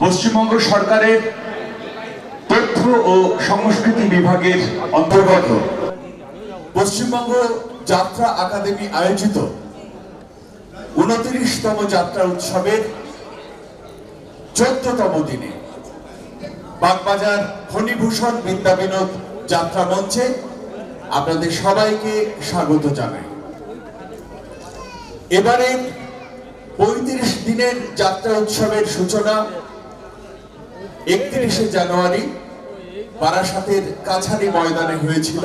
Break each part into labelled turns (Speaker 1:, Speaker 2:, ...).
Speaker 1: পশ্চিমবঙ্গ সরকারের তথ্য ও সংস্কৃতি বিভাগের অন্তর্গত। পশ্চিমবঙ্গ যাত্রা একাডেমি আয়োজিত উনত্রিশতম যাত্রা উৎসবের চোদ্দতম দিনে বাগবাজার ফণিভূষণ বিদ্যা বিনোদ যাত্রা মঞ্চে আপনাদের সবাইকে স্বাগত জানাই। এবারে পঁয়ত্রিশ দিনের যাত্রা উৎসবের সূচনা একত্রিশে জানুয়ারি বারাসাতের কাছারি ময়দানে হয়েছিল।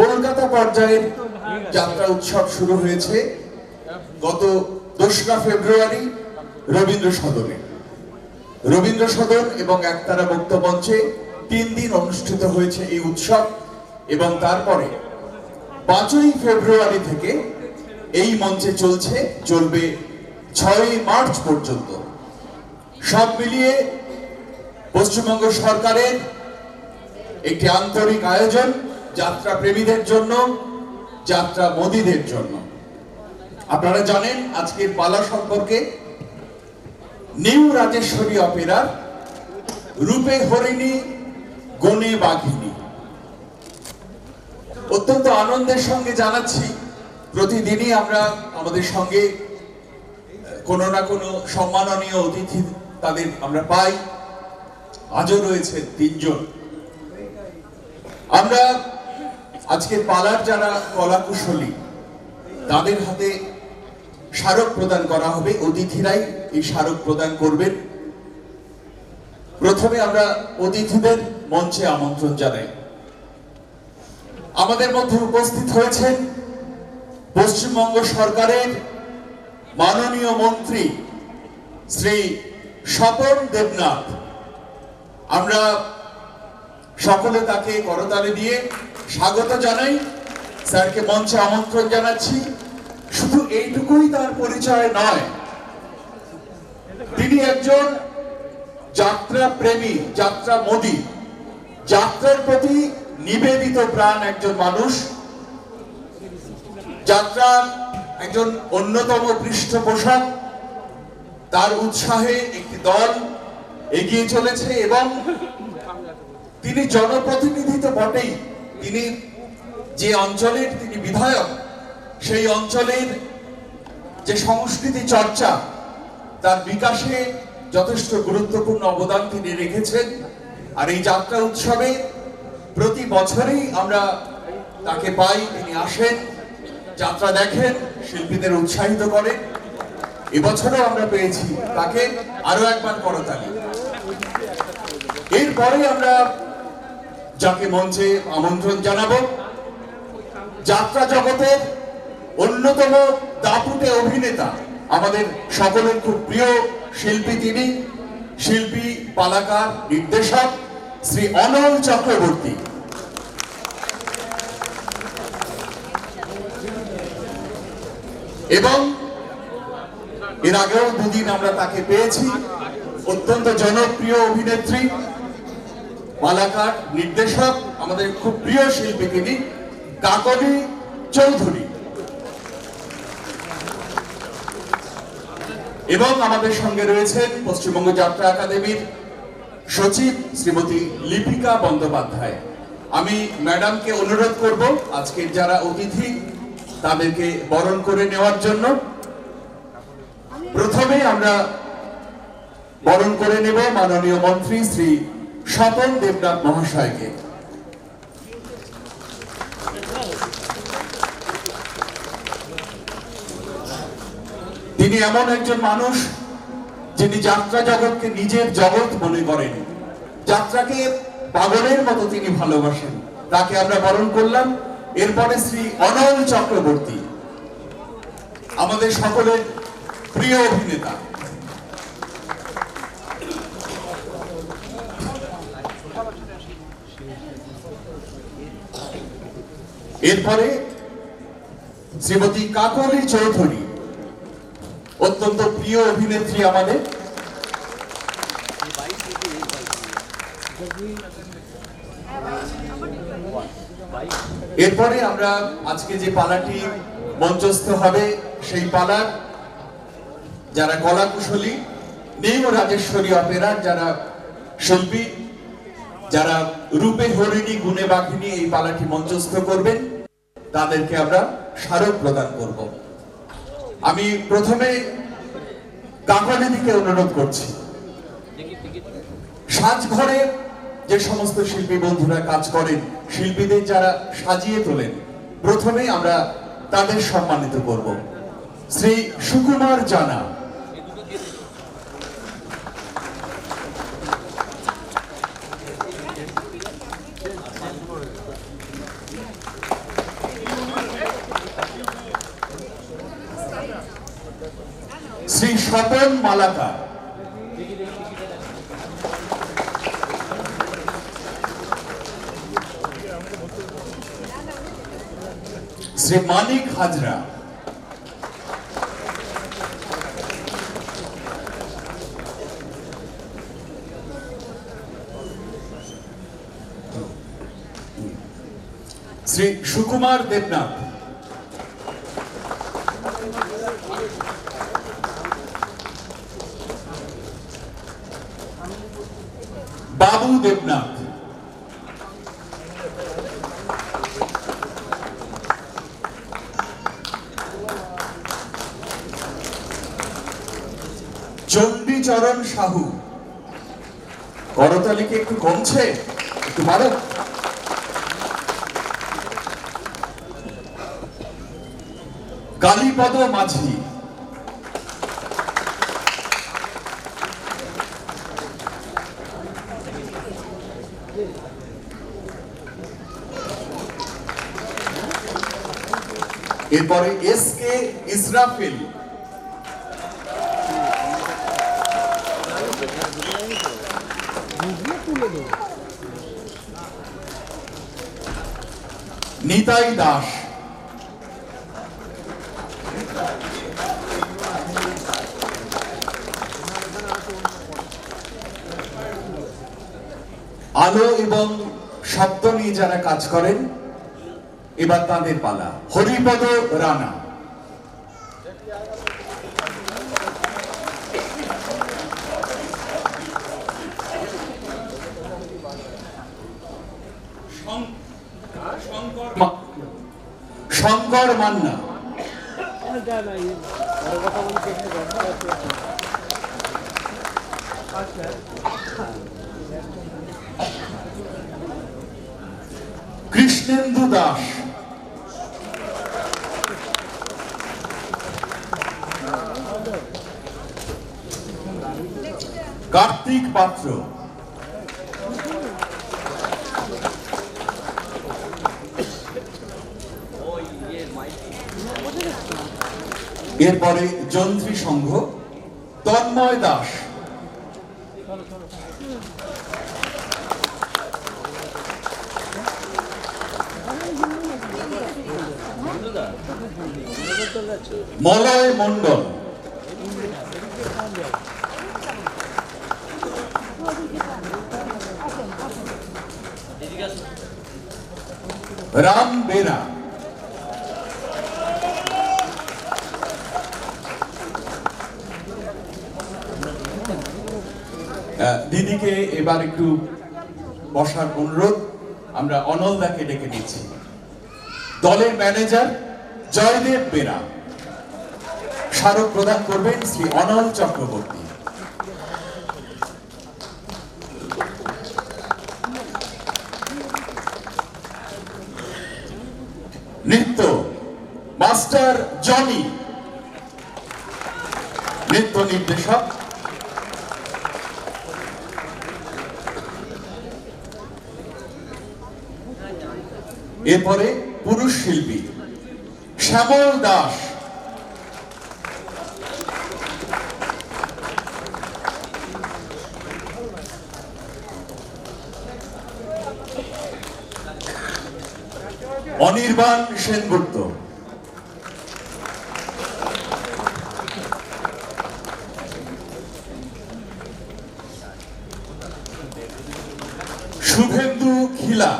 Speaker 1: কলকাতা পর্যায়ের যাত্রা উৎসব শুরু হয়েছে গত দোসরা ফেব্রুয়ারি রবীন্দ্র সদনে। রবীন্দ্র সদন এবং একতারা মুক্ত মঞ্চে তিন দিন অনুষ্ঠিত হয়েছে এই উৎসব এবং তারপরে পাঁচই ফেব্রুয়ারি থেকে এই মঞ্চে চলছে চলবে ছয়ই মার্চ পর্যন্ত। সব মিলিয়ে পশ্চিমবঙ্গ সরকারের একটি আন্তরিক আয়োজন যাত্রা প্রেমীদের জন্য, যাত্রা মোদীদের জন্য। আপনারা জানেন আজকের পালা সম্পর্কে নিউ রাজেশ্বরী অপেরার রূপে হরিণী, গণে বাঘিনী। অত্যন্ত আনন্দের সঙ্গে জানাচ্ছি, প্রতিদিনই আমরা আমাদের সঙ্গে কোনো না কোনো সম্মাননীয় অতিথি তাদের আমরা পাই। আজও রয়েছে তিনজন। আমরা আজকে পালার যারা কলাকুশলী, তাদের হাতে স্মারক প্রদান করা হবে। অতিথিরাই এই স্মারক প্রদান করবেন। প্রথমে আমরা অতিথিদের মঞ্চে আমন্ত্রণ জানাই। আমাদের মধ্যে উপস্থিত হয়েছেন পশ্চিমবঙ্গ সরকারের মাননীয় মন্ত্রী শ্রী স্বপন দেবনাথ। আমরা সকলে তাকে করতালি দিয়ে স্বাগত জানাই। স্যারকে মঞ্চে আমন্ত্রণ জানাচ্ছি। শুধু এইটুকুই তার পরিচয় নয়। তিনি একজন যাত্রা প্রেমী, যাত্রা মোদী। যাত্রার প্রতি নিবেদিত প্রাণ একজন মানুষ। যাত্রা একজন অন্যতম পৃষ্ঠপোষক। তার উৎসাহে একটি দল এগিয়ে চলেছে এবং তিনি জনপ্রতিনিধি তো বটেই। তিনি যে অঞ্চলের তিনি বিধায়ক, সেই অঞ্চলের যে সংস্কৃতি চর্চা, তার বিকাশে যথেষ্ট গুরুত্বপূর্ণ অবদান তিনি রেখেছেন। আর এই যাত্রা উৎসবে প্রতি বছরেই আমরা তাকে পাই, তিনি আসেন, যাত্রা দেখেন, শিল্পীদের উৎসাহিত করেন। এবছরও আমরা পেয়েছি। তাকে আরও একবার করতালি। এরপরে আমরা যাকে মঞ্চে আমন্ত্রণ জানাব, যাত্রা জগতের অন্যতম দাপুটে অভিনেতা, আমাদের সকলের খুব প্রিয় শিল্পী তিনি, শিল্পী, পালাকার, নির্দেশক শ্রী অনল চক্রবর্তী। এবং এর আগেও দুদিন আমরা তাকে পেয়েছি। অত্যন্ত জনপ্রিয় অভিনেত্রী পালাকার নির্দেশক, আমাদের খুব প্রিয় শিল্পী তিনি কাকলি চৌধুরী। এবং আমাদের সঙ্গে রয়েছেন পশ্চিমবঙ্গ যাত্রা একাডেমির সচিব শ্রীমতী লিপিকা বন্দ্যোপাধ্যায়। আমি ম্যাডামকে অনুরোধ করব, আজকের যারা অতিথি, তাদেরকে বরণ করে নেওয়ার জন্য। প্রথমে আমরা বরণ করে নেব মাননীয় মন্ত্রী শ্রী স্বপন দেবনাথ মহাশয়কে। তিনি এমন একজন মানুষ যিনি যাত্রা জগৎকে নিজের জগৎ মনে করেন। যাত্রাকে পাগলের মতো তিনি ভালোবাসেন। তাকে আমরা বরণ করলাম। এরপরে শ্রী অনল চক্রবর্তী। আমাদের সকলের প্রিয় অভিনেতা। এরপরে শ্রীমতী কাকলি চৌধুরী, অত্যন্ত প্রিয় অভিনেত্রী আমাদের। এরপরে আমরা আজকে যে পালাটি মঞ্চস্থ হবে, সেই পালার যারা কলা কুশলী নিউ রাজেশ্বরী অপেরার যারা শিল্পী, যারা রূপে হরিণী, গুণে বাঘিনী এই পালাটি মঞ্চস্থ করবেন, তাদেরকে আমরা স্মারক প্রদান করব। আমি প্রথমে কাকালিদিকে অনুরোধ করছি। সাজঘরে যে সমস্ত শিল্পী বন্ধুরা কাজ করেন, শিল্পীদের যারা সাজিয়ে তোলেন, প্রথমে আমরা তাদের সম্মানিত করব। শ্রী সুকুমার জানা শ্রী স্বপন মালাকার শ্রী মানিক হাজরা। শ্রী সুকুমার দেবনাথ। বাবু দেবনাথ। চণ্ডীচরণ সাহু। করতালি কি একটু কমছে? একটু বাড়ো। কালীপদ মাঝি। এরপরে এস কে ইসরাফিল। নিতাই দাস। আলো এবং নিয়ে যারা কাজ করেন এবার তাদের পালা। হরিপদ রানা। শঙ্কর মান্না। কৃষ্ণেন্দু দাস। কার্তিক পাত্র। এরপরে যন্ত্রী সংঘ তন্ময় দাস। মলয় মণ্ডল। রাম বেরা। দিদিকে এবার একটু বসার অনুরোধ, আমরা অনলদাকে ডেকে নিচ্ছি। দলের ম্যানেজার জয়দেব বেরা। স্মারক প্রদান করবেন শ্রী অনল চক্রবর্তী। নৃত্য মাস্টার জনি। নৃত্য নির্দেশক। এরপরে পুরুষ শিল্পী শ্যামল দাস। অনির্বাণ সেনগুপ্ত। শুভেন্দু খিলা।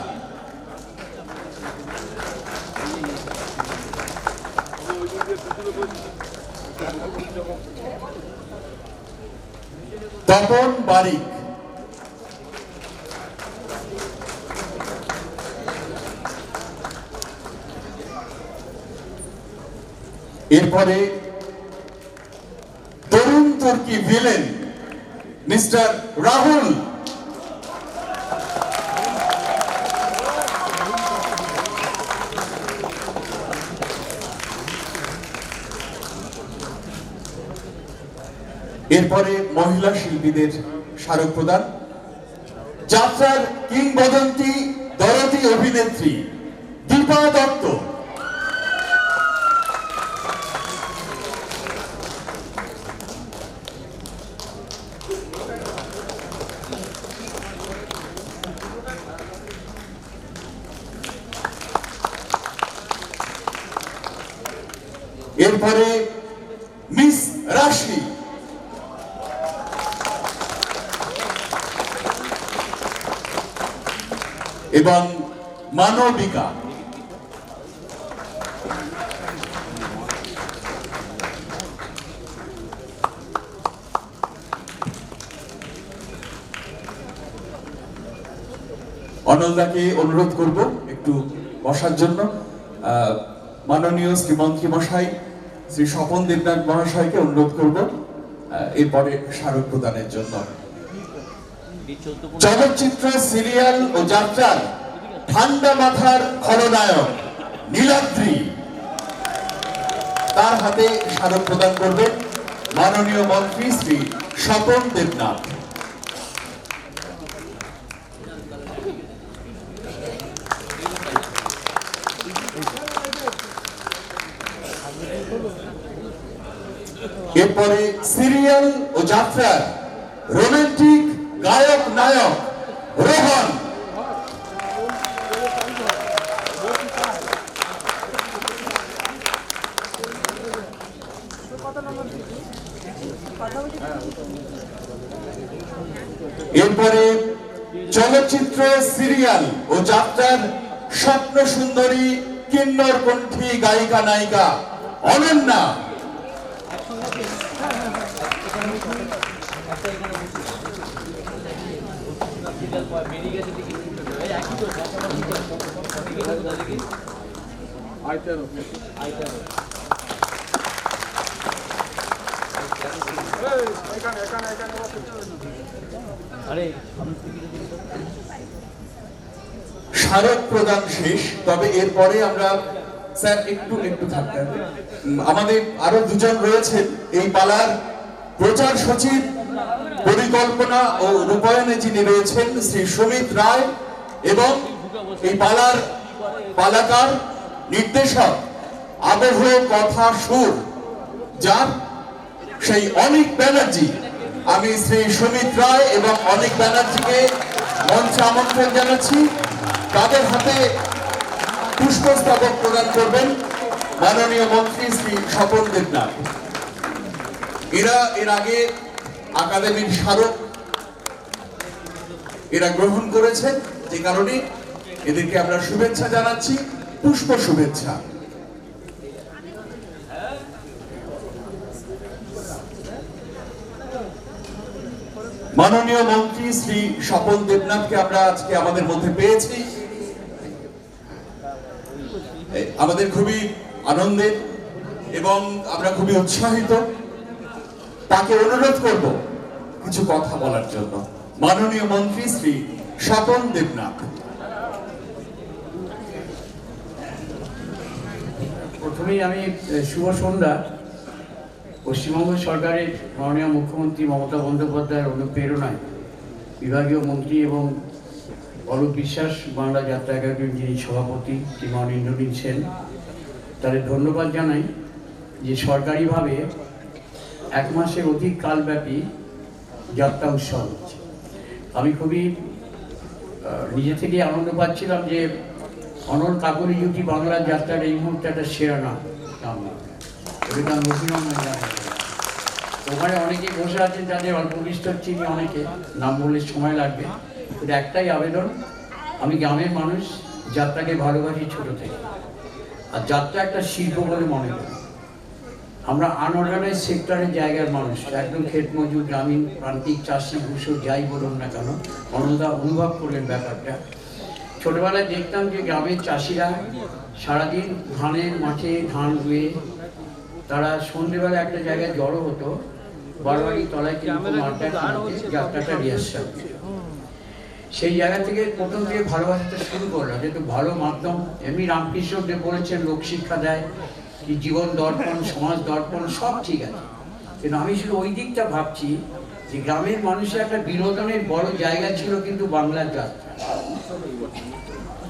Speaker 1: তপন বারিক। এরপরে তরুণ তুর্কি ভিলেন মিস্টার রাহুল। এরপরে মহিলা শিল্পীদের স্মারক প্রদান, যাত্রার কিংবদন্তি দরদি অভিনেত্রী দীপা দত্ত এরপরে মিস রাশি এবং মানবিকা। অনলদাকে অনুরোধ করব একটু বসার জন্য। মাননীয় শ্রীমন্ত্রী মশাই শ্রী স্বপন দেবনাথ মহাশয়কে অনুরোধ করব এরপরে স্মারক প্রদানের জন্য। চলচ্চিত্র সিরিয়াল ও যাত্রার ঠান্ডা মাথার খলনায়ক নীলাদ্রি। তার হাতে স্মারক প্রদান করবেন মাননীয় মন্ত্রী শ্রী স্বপন দেবনাথ। এরপরে সিরিয়াল ও যাত্রার রোমান্টিক গায়ক নায়ক রোহন। এরপরে চলচ্চিত্র সিরিয়াল ও যাত্রার স্বপ্ন সুন্দরী কিন্নর কণ্ঠী গায়িকা নায়িকা অনন্যা।
Speaker 2: আইতেরো এখানে এখানে এখানে
Speaker 3: আরে
Speaker 1: স্মারক প্রদান শেষ, তবে এরপরে আমরা, স্যার, একটু একটু আমাদের আরও দুজন রয়েছেন। এই পালার প্রচার সচিব, পরিকল্পনা ও রূপায়ণে যিনি রয়েছেন, শ্রী সুমিত রায় এবং এই পালার পালাকার নির্দেশক আবহ কথা সুর, যার সেই অনিক ব্যানার্জি। আমি শ্রী সুমিত রায় এবং অনিক ব্যানার্জিকে মঞ্চে আমন্ত্রণ জানাচ্ছি। তাদের হাতে পুষ্পস্তবক প্রদান করবেন মাননীয় মন্ত্রী শ্রী স্বপন দেবনাথ। এরা এর আগে আকাদেমির স্মারক এরা গ্রহণ করেছেন যে কারণে এদেরকে আমরা শুভেচ্ছা জানাচ্ছি, পুষ্প শুভেচ্ছা। মাননীয় মন্ত্রী শ্রী স্বপন দেবনাথকে আমরা আজকে আমাদের মধ্যে পেয়েছি। আমাদের খুবই আনন্দের এবং আমরা খুবই উৎসাহিত। তাকে অনুরোধ করব কিছু কথা বলার জন্য। মাননীয় মন্ত্রী শ্রী স্বপন দেবনাথ।
Speaker 4: প্রথমেই আমি শুভ সন্ধ্যা। পশ্চিমবঙ্গ সরকারের মাননীয় মুখ্যমন্ত্রী মমতা বন্দ্যোপাধ্যায়ের অনুপ্রেরণায় বিভাগীয় মন্ত্রী এবং অরূপ বিশ্বাস বাংলা যাত্রা একাডেমির যিনি সভাপতি শ্রীমান ইন্দ্রনীল সেন, তাদের ধন্যবাদ জানাই যে সরকারিভাবে এক মাসের অধিক কালব্যাপী যাত্রা উৎসব হচ্ছে। আমি খুবই নিজে থেকেই আনন্দ পাচ্ছিলাম যে অনল কাকুরি জুটি বাংলার যাত্রার এই মুহূর্তে একটা সেরা নাম নাম। আমি অভিনন্দন ওখানে অনেকে বসে আছেন যাদের অল্প বিস্তর চিনি অনেকে, নাম বললে সময় লাগবে। কিন্তু একটাই আবেদন, আমি গ্রামের মানুষ, যাত্রাকে ভালোবাসি ছোট থেকে। আর যাত্রা একটা শিল্প বলে মনে করি। আমরা আনঅর্গানাইজ সেক্টরের জায়গার মানুষ, একদম ক্ষেত মজুর গ্রামীণ, প্রান্তিক, চাষি ভূষক যাই বলুন না কেন অন্যদা অনুভব করলেন ব্যাপারটা। ছোটবেলায় দেখতাম যে গ্রামের চাষিরা সারাদিন ধানের মাঠে ধান রুয়ে তারা সন্ধেবেলা একটা জায়গায় জড়ো হতো বারবাড়ি তলায় কিন্তু যাত্রাটা রিহার্সাল সেই জায়গা থেকে প্রথম থেকে ভালোবাসাটা শুরু করলাম যেহেতু ভালো মাধ্যম এমনি রামকৃষ্ণ দেব বলেছেন লোকশিক্ষা দেয় কি জীবন দর্পণ সমাজ দর্পণ সব ঠিক আছে। কিন্তু আমি শুধু ওই দিকটা ভাবছি যে গ্রামের মানুষের একটা বিনোদনের বড় জায়গা ছিল কিন্তু বাংলার যাত্রা।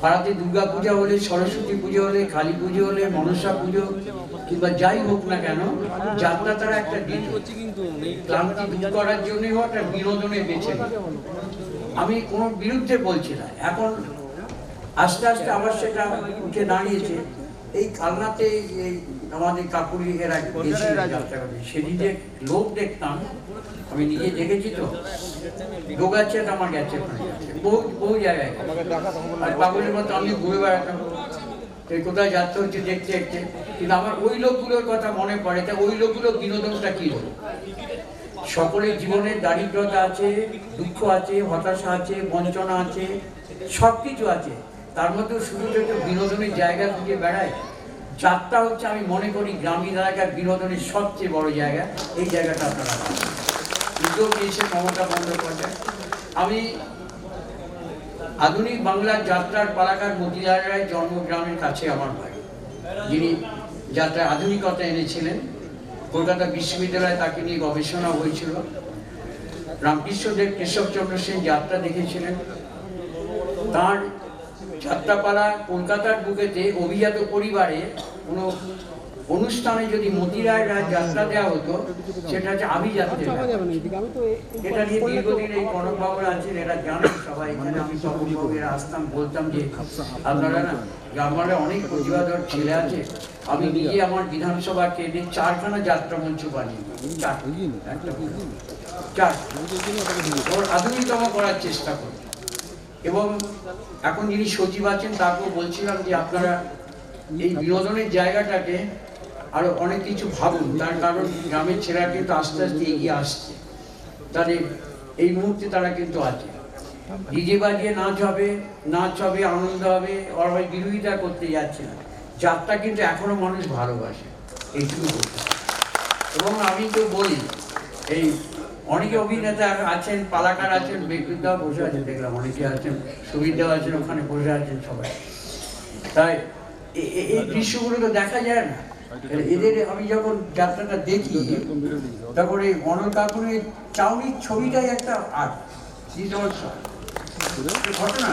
Speaker 4: পাড়াতে দুর্গা পূজা হলে সরস্বতী পুজো হলে কালী পুজো হলে মনসা পুজো কিংবা যাই হোক না কেন, যাত্রা তারা একটা দিত ক্লান্তি দূর করার জন্য একটা বিনোদনে বেছে আমি কোনো বিরুদ্ধে বলছি না। এখন আস্তে আস্তে আবার সেটা উঠে দাঁড়িয়েছে। এই কালনাতে এই আমাদের কাকুরি এরা যাত্রা করে সেদিকে লোক দেখতাম, আমি নিজে দেখেছি তো ডোগাচ্ছে আমার গেছে। বহু বহু জায়গায়। আর মতো আমি ঘুরে বেড়াতাম। এই কোথায় যাচ্ছে হচ্ছে দেখতে দেখতে কিন্তু আমার ওই লোকগুলোর কথা মনে পড়ে, তা ওই লোকগুলো বিনোদনটা কি হলো? সকলের জীবনে দারিদ্রতা আছে, দুঃখ আছে, হতাশা আছে, বঞ্চনা আছে সব কিছু আছে। তার মধ্যেও শুধু একটু বিনোদনের জায়গা খুঁজে বেড়ায়, যাত্রা হচ্ছে আমি মনে করি গ্রামীণ এলাকার বিনোদনের সবচেয়ে বড় জায়গা। এই জায়গাটা আপনারা। উদ্যোগ নিয়েছে মমতা বন্দ্যোপাধ্যায়। আমি আধুনিক বাংলার যাত্রার পালাকার মতিলাল রায় জন্মগ্রামের কাছে আমার বাড়ি। যিনি যাত্রায় আধুনিকতা এনেছিলেন, কলকাতা বিশ্ববিদ্যালয়ে তাকে নিয়ে গবেষণা হয়েছিল। রামকৃষ্ণদেব কেশবচন্দ্র সেন যাত্রা দেখেছিলেন। তার যাত্রাপালা কলকাতার বুকেতে অভিজাত পরিবারে কোনো অনুষ্ঠানে যদি মতিরায় রায় যাত্রা দেওয়া হতো সেটা হচ্ছে
Speaker 2: আমি এ-
Speaker 4: এটা নিয়ে দীর্ঘদিন এই কনকবাবুরা আছেন এরা জানেন সবাই। এখানে আমি তখন আসতাম বলতাম যে আপনারা না গ্রামের অনেক প্রতিভাধর ছেলে আছে। আমি নিজে আমার বিধানসভা কেন্দ্রে চারখানা যাত্রা মঞ্চ বানিয়ে চার। ওর আধুনিকতম করার চেষ্টা করি এবং এখন যিনি সচিব আছেন তাকেও বলছিলাম যে আপনারা এই বিনোদনের জায়গাটাকে আরও অনেক কিছু ভাবুন। তার কারণ গ্রামের ছেলেরা কিন্তু আস্তে আস্তে এগিয়ে আসছে। তাদের এই মুহূর্তে তারা কিন্তু আছে। ডিজে বাজিয়ে নাচ হবে নাচ হবে, আনন্দ হবে, ওরা বিরোধিতা করতে যাচ্ছে না। যাত্রা কিন্তু এখনও মানুষ ভালোবাসে। এইটুকু এবং আমি তো বলি, এই অনেকে অভিনেতা আছেন, পালাকার আছেন বিদ্যুৎদাও বসে আছেন, দেখলাম অনেকে আছেন, সুবিধাও আছেন, ওখানে বসে আছেন সবাই। তাই এই দৃশ্যগুলো তো দেখা যায় না। এদের আমি যখন যাত্রাটা দেখি তখন এই কাকুরের চাউনির ছবিটাই একটা আর্ট ঘটনা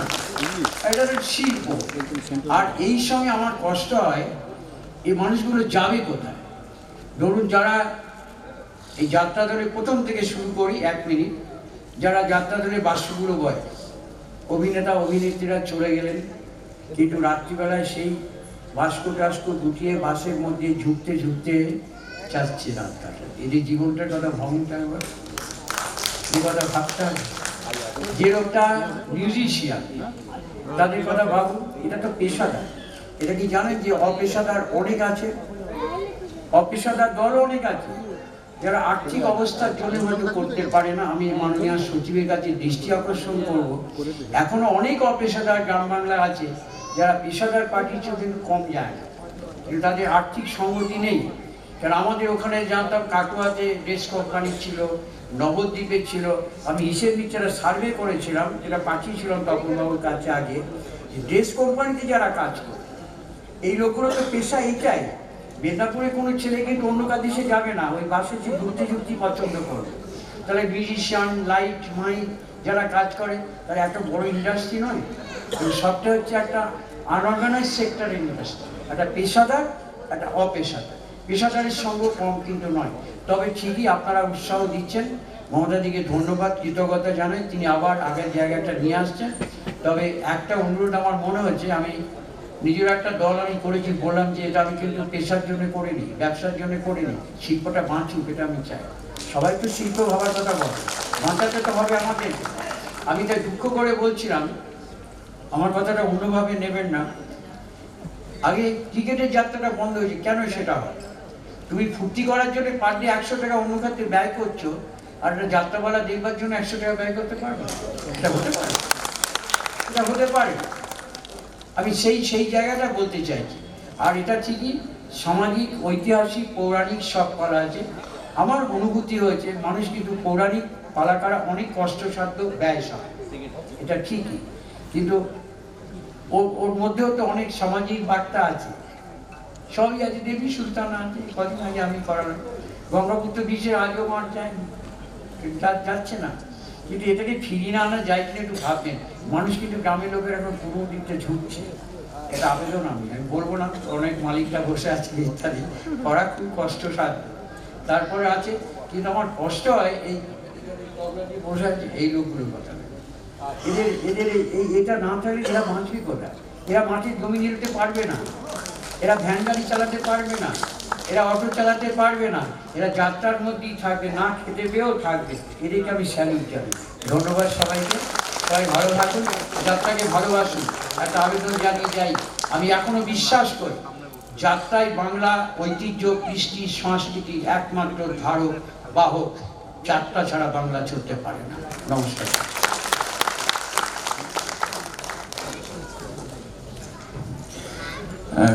Speaker 4: এটা শিল্প। আর এই সঙ্গে আমার কষ্ট হয় এই মানুষগুলো যাবে কোথায়? ধরুন যারা এই যাত্রা ধরে প্রথম থেকে শুরু করি এক মিনিট যারা যাত্রা ধরে বাস্যগুলো বয় অভিনেতা অভিনেত্রীরা চলে গেলেন কিন্তু রাত্রিবেলায় সেই বাস্ক টাস্ক গুটিয়ে বাসের মধ্যে ঝুঁকতে ঝুঁকতে যাচ্ছে রাতটাটা এদের জীবনটার কথা ভ্রমণটা একবার। যে কথা ভাবতে হবে। যে লোকটা মিউজিশিয়ান তাদের কথা ভাবুন, এটা তো পেশাদার। এটা কি জানেন যে অপেশাদার অনেক আছে? অপেশাদার দল অনেক আছে। যারা আর্থিক অবস্থার জন্য হয়তো করতে পারে না, আমি মাননীয় সচিবের কাছে দৃষ্টি আকর্ষণ করব। এখনও অনেক অপেশাদার গ্রাম বাংলা আছে। যারা পেশাদার পার্টির চেয়ে কিন্তু কম যায়। না কিন্তু তাদের আর্থিক সংগতি নেই, কারণ আমাদের ওখানে জানতাম কাটোয়াতে ড্রেস কোম্পানি ছিল, নবদ্বীপে ছিল। আমি হিসেব নিচ্ছেরা সার্ভে করেছিলাম, যেটা পাঠিয়েছিলাম তপনবাবুর কাছে আগে ড্রেস কোম্পানিতে যারা কাজ করে, এই লোকগুলো তো পেশা এইটাই। মেদিনীপুরে কোনো ছেলে কিন্তু অন্য কাজে সে যাবে না, ওই বাসে যে ঘুরতে ঘুরতে পছন্দ করবে তাহলে মিউজিশিয়ান লাইট মাইক যারা কাজ করে তারা একটা বড় ইন্ডাস্ট্রি নয়। সবটা হচ্ছে একটা আনঅর্গানাইজ সেক্টর ইন্ডাস্ট্রি একটা পেশাদার, একটা অপেশাদার। পেশাদারের সঙ্গ কম কিন্তু নয়। তবে ঠিকই আপনারা উৎসাহ দিচ্ছেন। মমতাদিকে ধন্যবাদ, কৃতজ্ঞতা জানাই। তিনি আবার আগের জায়গাটা নিয়ে আসছেন। তবে একটা অনুরোধ আমার মনে হচ্ছে, আমি নিজের একটা দল আমি করেছি, বললাম যে এটা আমি কিন্তু পেশার জন্য করিনি, ব্যবসার জন্য করিনি। শিল্পটা বাঁচুক, এটা আমি চাই। সবাই তো শিল্প ভাবার কথা বলে। বাঁচাতে তো হবে আমাদের। আমি তাই দুঃখ করে বলছিলাম আমার কথাটা অন্যভাবে নেবেন না। আগে ক্রিকেটের যাত্রাটা বন্ধ হয়েছে, কেন সেটা হয়? তুমি ফুর্তি করার জন্য পার ডে একশো টাকা অন্য খাতে ব্যয় করছ, আর একটা যাত্রাপালা দেখবার জন্য একশো টাকা ব্যয় করতে পারবে? এটা হতে পারে। এটা হতে পারে। আমি সেই সেই জায়গাটা বলতে চাইছি। আর এটা ঠিকই সামাজিক, ঐতিহাসিক, পৌরাণিক সব পালা আছে। আমার অনুভূতি হয়েছে, মানুষ কিন্তু পৌরাণিক পালা করা অনেক কষ্টসাধ্য ব্যয় সাধ্য এটা ঠিকই। কিন্তু ওর ওর মধ্যেও তো অনেক সামাজিক বার্তা আছে। সবই আছে, দেবী সুলতান আছে কদিন আগে আমি করালাম। গঙ্গাপুত্র বিশ্বের আগেও মার যায়নি যা- যাচ্ছে না। কিন্তু এটাকে ফিরিয়ে না আনা যায় কিনা একটু ভাববেন। মানুষ কিন্তু গ্রামের লোকের এখন পুরো দিকটা ঝুঁকছে। এটা আবেদন আমি আমি বলব না, অনেক মালিকরা বসে আছে ইত্যাদি করা খুব কষ্ট কষ্টসাধ্য তারপরে আছে, কিন্তু আমার কষ্ট হয় এই বসে আছে এই লোকগুলোর কথা। এদের এদের এই- এটা না থাকলে এরা এরা মাটির জমি নিতে পারবে না। এরা ভ্যান গাড়ি চালাতে পারবে না। এরা অটো চালাতে পারবে না। এরা যাত্রার মধ্যেই থাকবে, না খেতে পেয়েও থাকবে। এদেরকে আমি স্যালুট জানি ধন্যবাদ সবাইকে। সবাই ভালো থাকুন, যাত্রাকে ভালোবাসুন। একটা আবেদন জানিয়ে যাই। আমি এখনও বিশ্বাস করি, যাত্রায় বাংলা ঐতিহ্য, কৃষ্টি, সংস্কৃতি একমাত্র ধারক, বাহক। যাত্রা ছাড়া বাংলা চলতে পারে না। নমস্কার।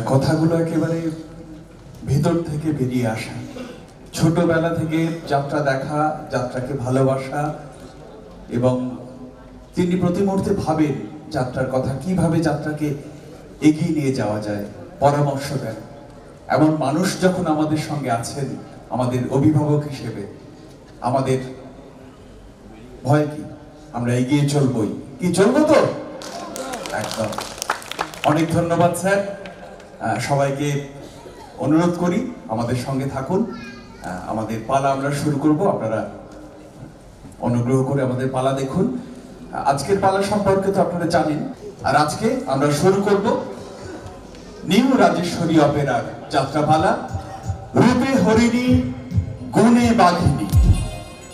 Speaker 1: কথাগুলো একেবারে ভেতর থেকে বেরিয়ে আসা। ছোটবেলা থেকে যাত্রা দেখা, যাত্রাকে ভালোবাসা এবং তিনি প্রতি মুহূর্তে ভাবেন যাত্রার কথা, কীভাবে যাত্রাকে এগিয়ে নিয়ে যাওয়া যায়, পরামর্শ দেন। এমন মানুষ যখন আমাদের সঙ্গে আছেন, আমাদের অভিভাবক হিসেবে, আমাদের ভয় কি? আমরা এগিয়ে চলবই। কি, চলবো তো? একদম। অনেক ধন্যবাদ, স্যার। সবাইকে অনুরোধ করি, আমাদের সঙ্গে থাকুন। আমাদের পালা আমরা শুরু করব। আপনারা অনুগ্রহ করে আমাদের পালা দেখুন। আজকের পালা সম্পর্কে তো আপনারা জানেন। আর আজকে আমরা শুরু করব নিউ রাজেশ্বরী অপেরার যাত্রাপালা। রূপে হরিণী, গুণে বাঘিনী।